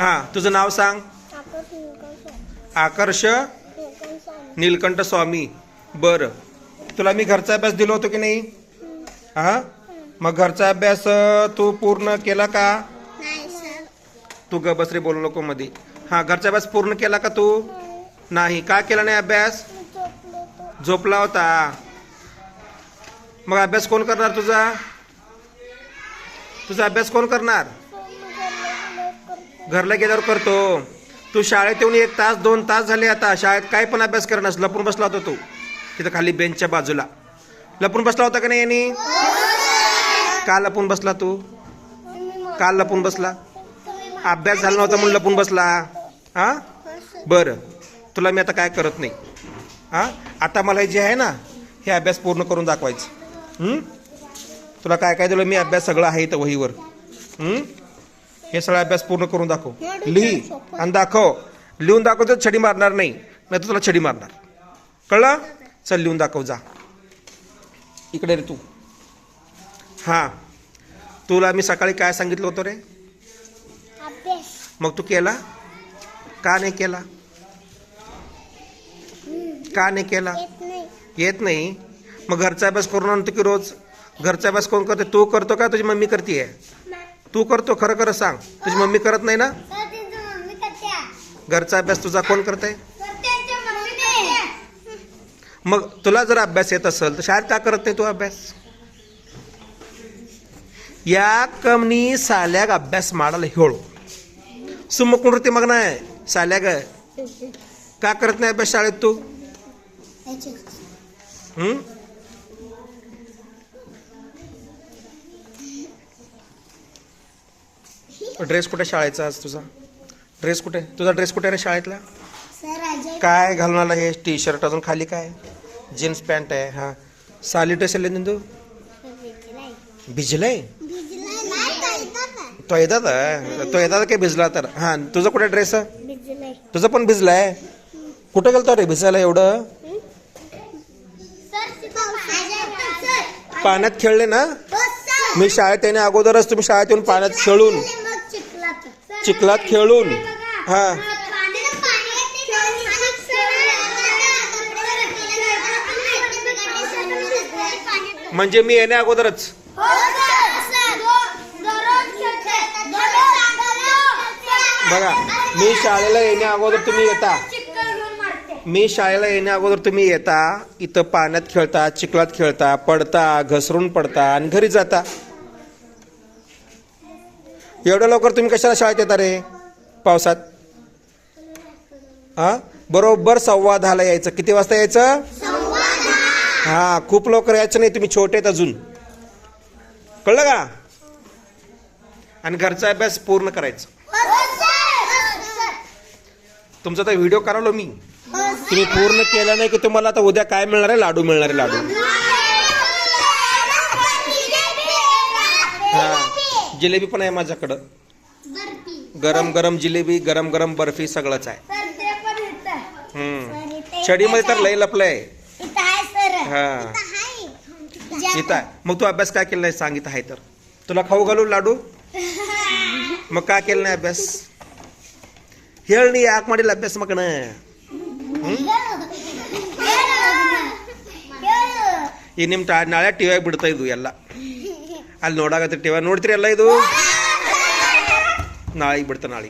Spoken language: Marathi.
हां तुझं नाव सांग. आकर्ष नीलकंठ स्वामी. बरं. तुला मी घरचा अभ्यास दिलो होतो की नाही? हां? मग घरचा अभ्यास तू पूर्ण केला का? नाही सर तू ग बसरे बोलू नको मध्ये हां घरचा अभ्यास पूर्ण केला का तू? नाही. का केला नाही अभ्यास? झोपलो होता. मग अभ्यास कोण करणार तुझा? तुझा अभ्यास कोण करणार? घरला गेल्यावर करतो. तू शाळेत येऊन एक तास दोन तास झाले आता. शाळेत काय पण अभ्यास करणार लपून बसला होता तू. तिथं खाली बेंचच्या बाजूला. लपून बसला होता का नाही यांनी? का लपून बसला तू? का लपून बसला? अभ्यास झाला नव्हता म्हणून लपून बसला. हा? बरं. तुला मी आता काय करत नाही. हा? आता मला जे आहे ना हे अभ्यास पूर्ण करून दाखवायचं. तुला काय काय दिलं? मी अभ्यास सगळं आहे इथं वहीवर. हं? सगळा अभ्यास पूर्ण करून दाखव. लिही आणि दाखव. लिहून दाखव तर छडी मारणार नाही नाही तर तुला छडी मारणार. कळलं? चल लिहून दाखव जा. इकडे रे तू. हां. तुला मी सकाळी काय सांगितलं होतं रे? मग तू केला? का नाही केला? का नाही केला? येत नाही. येत नाही. मग घरचा अभ्यास करून आणतो की रोज? घरचा अभ्यास कोण करते तू करतो का? तुझी मम्मी करते तू करतो खरं खरं सांग. तुझी मम्मी करत नाही ना? घरचा अभ्यास तुझा कोण करत. आहे मग तुला जर अभ्यास येत असेल तर शाळेत का करत नाही तू अभ्यास? या कमनी साल्याग अभ्यास माडाला हेळू सुमकुंडती मग नाही साल्याग का करत नाही अभ्यास शाळेत तू? हम्म ड्रेस कुठे शाळेचा आज तुझा? ड्रेस कुठे? तुझा ड्रेस कुठे रे शाळेतला? काय घालून आला हे? टी शर्ट अजून खाली काय? जीन्स पॅन्ट आहे हा. साली ड्रेस आले तू भिजलाय? तो येतात तो येतात काय भिजला तर? हां तुझा कुठे ड्रेस? तुझा पण भिजलाय? कुठं गेलतो रे भिजायला एवढं? पाण्यात खेळले ना? मी शाळेत येण्या अगोदरच तुम्ही शाळेत येऊन पाण्यात खेळून चिखलात खेळून. हा म्हणजे मी येण्या अगोदरच. बघा मी शाळेला येण्या अगोदर तुम्ही येता. मी शाळेला येण्या अगोदर तुम्ही येता इथं पाण्यात खेळता चिखलात खेळता पडता घसरून पडता आणि घरी जाता. एवढ्या लवकर तुम्ही कशाला शाळेत येता रे? पावसात? हा? बरोबर सव्वा दहाला यायचं. किती वाजता यायचं? हा खूप लवकर यायचं नाही तुम्ही छोटे आहेत अजून. कळलं का? आणि घरचा अभ्यास पूर्ण करायचा. तुमचा तर व्हिडिओ करालो मी. तुम्ही पूर्ण केला नाही की तुम्हाला आता उद्या काय मिळणार आहे? लाडू मिळणार आहे लाडू. जिलेबी पण आहे माझ्याकडं गरम गरम जिलेबी गरम गरम बर्फी सगळंच आहे हम्म छडीमध्ये तर लय लपलंय हा इथं आहे मग तू अभ्यास काय केला नाही सांग इथं आहे तर तुला खाऊ घालू लाडू मग का केलं नाही अभ्यास ಹೇಳಿ ಯಾಕೆ ಮಾಡಿಲ್ಲ ಅಭ್ಯಾಸ ಮಗನ ಈ ನಿಮ್ಮ ಟಾ ನಾಳೆ ಟಿ ವಿಯಾಗ ಬಿಡ್ತಾ ಇದ್ವು ಎಲ್ಲ ಅಲ್ಲಿ ನೋಡಾಕತ್ತಿ ಟಿ ವಿ ನೋಡ್ತೀರಿ ಎಲ್ಲ ಇದು? ನಾಳೆಗೆ ಬಿಡ್ತಾ ನಾಳೆ.